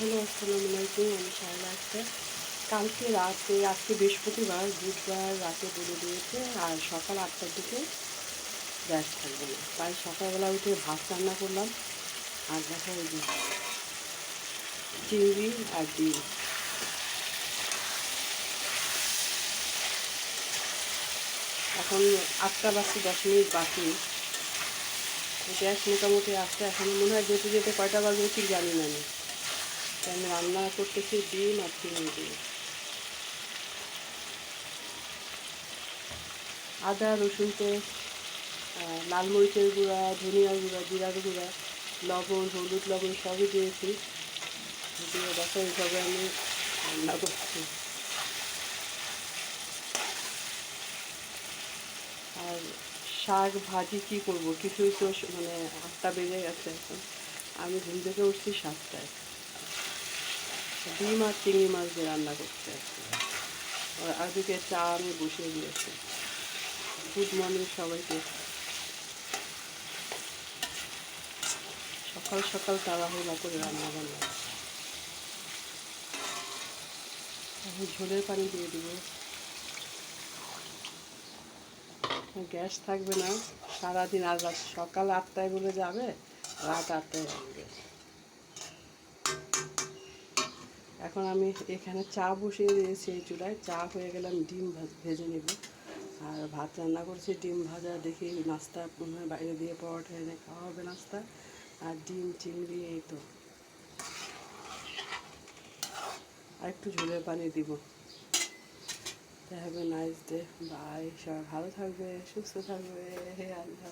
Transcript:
Hello আসসালামু আলাইকুম আমি শাহলা আক্তার। কালকে রাতে, আজকে বৃহস্পতিবার, বুধবার রাতে বলে দিয়েছে, আর সকাল আটটার দিকে গ্যাস থাকবে না। তাই সকালবেলা উঠে ভাত রান্না করলাম, আর দেখো ওই চিংড়ি আর ডিম। এখন আটটা বাজতে দশ মিনিট বাকি। গ্যাস মোটামুটি আসতে, এখন মনে হয় যেতে যেতে কয়টা বাজবে ঠিক জানি না আমি। তাই আমি রান্না করতেছি ডিম আর চিংড়ি দিয়ে। আদা, রসুন পেস্ট লাল মরিচের গুঁড়া, ধনিয়ার গুঁড়া, জিরার গুঁড়া, লবণ, হলুদ লবণ সবই দিয়েছি। দিয়ে দেখো এইভাবে আমি রান্না করছি। আর শাক ভাজি কি করব? কিছুই তো মানে আটটা বেজে গেছে এখন। আমি ঘুম থেকে উঠছি সাতটায়। ডিম আর চিংড়ি মাছ দিয়ে রান্না করতে আর আজকে চা আমি বসিয়ে দিয়েছি। গুড মর্নিং সবাইকে। সকাল সকাল তাড়াহুড়া করে রান্না বান্না। আমি ঝোলের পানি দিয়ে দিব। গ্যাস থাকবে না। সারাদিন আর সকাল আটটায় বলে যাবে, রাত আটটায় আসবে এখন আমি এখানে চা বসিয়ে দিয়েছি এই চুলায়। চা হয়ে গেলে আমি ডিম ভেজে নেব। আর ভাত রান্না করছি, ডিম ভাজা দেখি নাস্তা বাইরে দিয়ে পরোটা এনে খাওয়া হবে নাস্তা আর ডিম, চিংড়ি এই তো। আর একটু ঝোলের পানি দিব। Have a nice day. Bye. সবাই ভালো থাকবে, সুস্থ থাকবে। হে আল্লাহ।